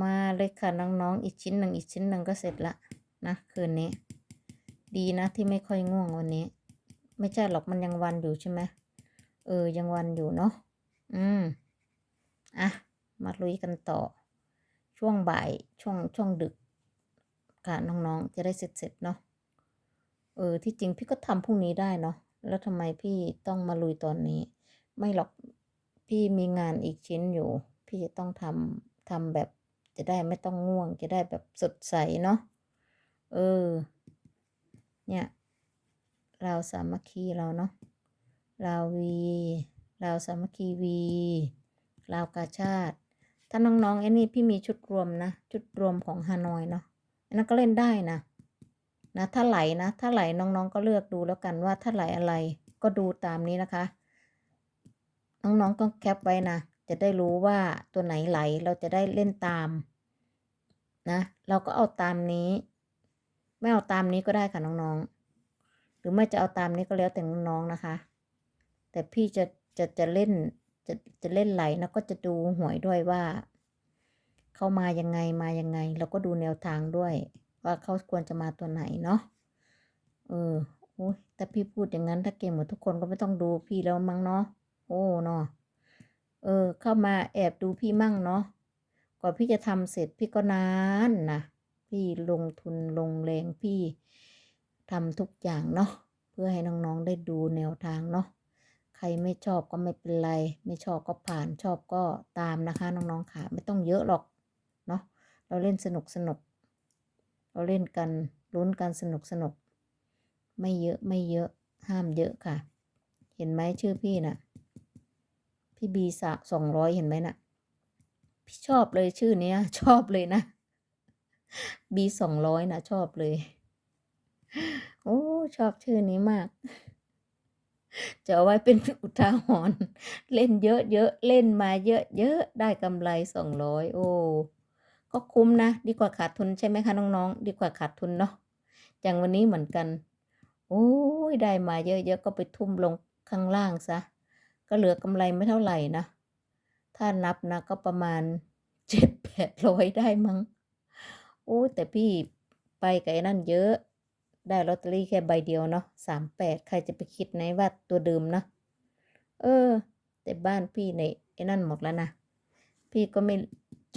มาเลยค่ะน้องๆ อีกชิ้นหนึ่งอีกชิ้นหนึ่งก็เสร็จละนะคืนนี้ ดีนะที่ไม่ค่อยง่วงวันนี้ ไม่ใช่หรอกมันยังวันอยู่ใช่ไหมเออยังวันอยู่เนาะอืมอะมาลุยกันต่อ ช่วงบ่ายช่วงช่วงดึกค่ะน้องๆจะได้เสร็จๆเนาะเออที่จริงพี่ก็ทำพรุ่งนี้ได้เนาะแล้วทำไมพี่ต้องมาลุยตอนนี้ ไม่หรอกพี่มีงานอีกชิ้นอยู่ พี่จะต้องทำทำแบบ จะได้ไม่ต้องง่วง จะได้แบบสดใสเนาะ เออ เนี่ย เราสามัคคีเราเนาะ เราวี เราสามัคคีวีเรากาชาติ ถ้าน้องๆไอ้นี่พี่มีชุดรวมนะ ชุดรวมของฮานอยเนาะอันนั้นก็เล่นได้นะ นะ ถ้าไหลนะ ถ้าไหลน้องๆก็เลือกดูแล้วกันว่าถ้าไหลอะไร ก็ดูตามนี้นะคะ น้องๆก็แคปไว้นะ จะได้รู้ว่าตัวไหนไหล เราจะได้เล่นตาม นะ เราก็เอาตามนี้ ไม่เอาตามนี้ก็ได้ค่ะน้องๆ หรือไม่จะเอาตามนี้ก็แล้วแต่น้องๆนะคะ แต่พี่จะจะจะเล่นจะจะเล่นไหลนะก็จะดูหวยด้วยว่าเข้ามายังไงมายังไง เราก็ดูแนวทางด้วย ว่าเขาควรจะมาตัวไหนเนาะเออโอ้ยแต่พี่พูดอย่างนั้นถ้าเก่งหมดทุกคนก็ไม่ต้องดูพี่แล้วมั้งเนาะโอ้เนาะเออ เข้ามาแอบดูพี่มั่งเนาะ ก่อพี่จะทำเสร็จพี่ก็นานนะพี่ลงทุนลงแรงพี่ทำทุกอย่างเนาะเพื่อให้น้องๆได้ดูแนวทางเนาะใครไม่ชอบก็ไม่เป็นไร ไม่ชอบก็ผ่านชอบก็ตามนะคะน้องๆค่ะไม่ต้องเยอะหรอกเนาะเราเล่นสนุกสนุกเราเล่นกันลุ้นกันสนุกสนุกไม่เยอะไม่เยอะห้ามเยอะค่ะ เห็นไหมชื่อพี่น่ะพี่บีสะสองร้อยเห็นไหมน่ะ ชอบเลยชื่อเนี้ย ชอบเลยนะบีสองร้อยนะชอบเลย โอ้ชอบชื่อนี้มาก จะเอาไว้เป็นอุทาหรณ์เล่นเยอะเยอะเล่นมาเยอะเยอะได้กำไรสองร้อยโอ้ก็คุ้มนะ ดีกว่าขาดทุนใช่ไหมคะน้องๆ ดีกว่าขาดทุนเนาะอย่างวันนี้เหมือนกัน โอ้ยได้มาเยอะๆก็ไปทุ่มลงข้างล่างซะ ก็เหลือกำไรไม่เท่าไหร่นะ ถ้านับนะก็ประมาณเจ็ดแปดร้อยได้มั้งโอ้แต่พี่ไปกับไอ้นั่นเยอะ ได้ลอตเตอรี่แค่ใบเดียวเนาะสามแปดใครจะไปคิดไหนว่าตัวเดิมนะ เออ แต่บ้านพี่ในไอ้นั่นหมดแล้วนะ พี่ก็ไม่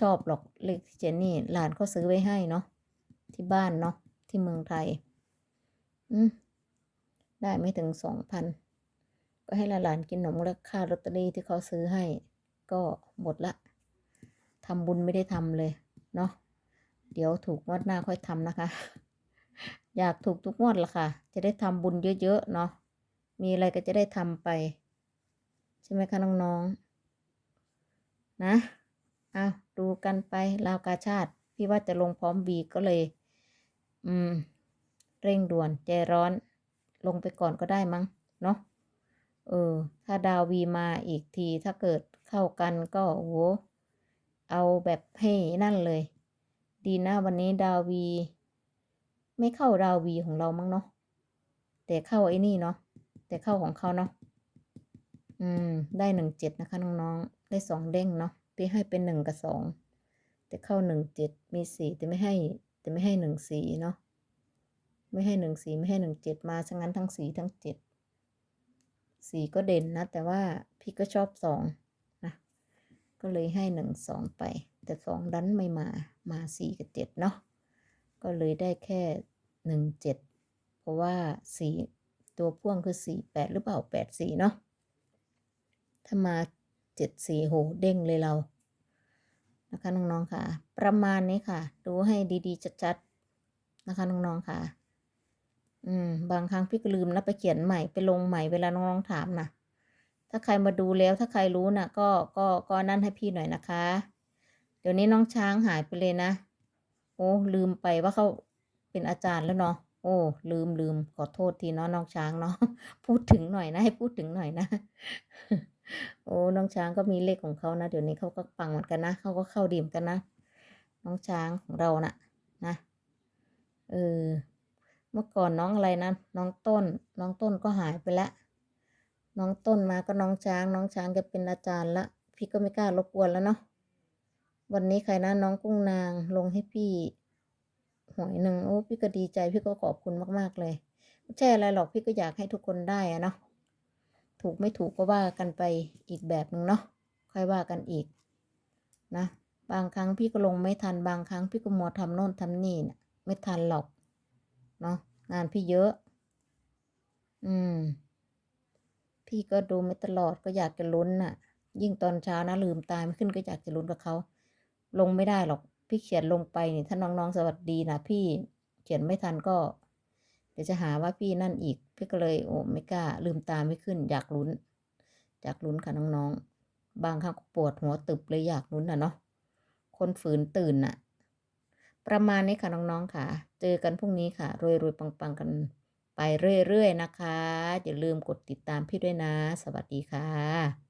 ชอบหรอกเลขที่เจนนี่หลานเขาซื้อไว้ให้เนาะที่บ้านเนาะที่เมืองไทย อืมได้ไม่ถึงสองพันก็ให้หลานกินขนมและค่าลอตเตอรี่ที่เขาซื้อให้ ก็หมดละทำบุญไม่ได้ทำเลย เนาะเดี๋ยวถูกงวดหน้าค่อยทำนะคะ อยากถูกทุกงวดละค่ะ จะได้ทำบุญเยอะๆเนาะมีอะไรก็จะได้ทำไป ใช่ไหมคะน้องๆนะเอาดูกันไปลาวกาชาติ พี่ว่าจะลงพร้อมบีก็เลย อืม เร่งด่วนใจร้อน ลงไปก่อนก็ได้มั้ง เนาะเออ ถ้าดาววีมาอีกทีถ้าเกิด เข้ากันก็โอ้โหเอาแบบให้นั่นเลย ดีนะวันนี้ดาววีไม่เข้าดาววีของเรามั้งเนาะแต่เข้าไอ้นี่เนาะแต่เข้าของเขาเนาะอืม ได้หนึ่งเจ็ดนะคะน้องๆ ได้สองเด้งเนาะพี่ให้เป็นหนึ่งกับสองแต่เข้าหนึ่งเจ็ดมีสี่แต่ไม่ให้ แต่ไม่ให้หนึ่งสี่เนาะไม่ให้หนึ่งสี่ไม่ให้หนึ่งเจ็ดมาฉะนั้นทั้งสี่ทั้งเจ็ดสี่ก็เด่นนะ แต่ว่าพี่ก็ชอบสอง ก็เลยให้หนึ่งสองไป แต่สองดันไม่มามาสี่กับเจ็ดเนาะก็เลยได้แค่หนึ่งเจ็ดเพราะว่าสี่ตัวพ่วงคือสี่แปดหรือเปล่าแปดสี่เนาะถ้ามาเจ็ดสี่โหเด้งเลยเรานะคะน้องๆค่ะ ประมาณนี้ค่ะ ดูให้ดีๆชัดๆนะคะน้องๆค่ะ อืมบางครั้งพี่ก็ลืมนะไปเขียนใหม่ไปลงใหม่เวลาน้องๆถามนะ ถ้าใครมาดูแล้วถ้าใครรู้นะก็ก็ก็นั่นให้พี่หน่อยนะคะ เดี๋ยวนี้น้องช้างหายไปเลยนะ โอ้ลืมไปว่าเขาเป็นอาจารย์แล้วเนาะโอ้ลืมลืมขอโทษทีเนาะน้องช้างเนาะพูดถึงหน่อยนะ ให้พูดถึงหน่อยนะ โอ้น้องช้างก็มีเลขของเขานะเดี๋ยวนี้เขาก็ปังเหมือนกันนะเขาก็เข้าดีมกันนะ น้องช้างของเรานะ่ะ นะเออเมื่อก่อนน้องอะไรนะน้องต้น น้องต้นก็หายไปละ น้องต้นมาก็น้องช้าง น้องช้างแกเป็นอาจารย์ละ พี่ก็ไม่กล้ารบกวนแล้วเนาะวันนี้ใครนะน้องกุ้งนางลงให้พี่หวยหนึ่งโอ้พี่ก็ดีใจพี่ก็ขอบคุณมาก ๆ เลยไม่ใช่อะไรหรอกพี่ก็อยากให้ทุกคนได้อะเนาะถูกไม่ถูกก็ว่ากันไปอีกแบบหนึ่งเนาะค่อยว่ากันอีก นะ บางครั้งพี่ก็ลงไม่ทันบางครั้งพี่ก็มัวทำโน่นทำนี่นะไม่ทันหรอกเนาะงานพี่เยอะ อืม พี่ก็ดูไม่ตลอดก็อยากจะลุ้นน่ะ ยิ่งตอนเช้านะลืมตาไม่ขึ้นก็อยากจะลุ้นกับเขาลงไม่ได้หรอกพี่เขียนลงไปนี่ถ้าน้องๆสวัสดีนะพี่เขียนไม่ทันก็ เดี๋ยวจะหาว่าพี่นั่นอีก พี่ก็เลยโอ้ไม่กล้า ลืมตาไม่ขึ้น อยากลุ้นอยากลุ้นค่ะน้องๆ บางครั้งปวดหัวตึบเลยอยากลุ้นน่ะเนาะคนฝืนตื่นน่ะ ประมาณนี้ค่ะน้องๆค่ะ เจอกันพรุ่งนี้ค่ะรวยๆปังๆกัน ไปเรื่อยๆนะคะ อย่าลืมกดติดตามพี่ด้วยนะ สวัสดีค่ะ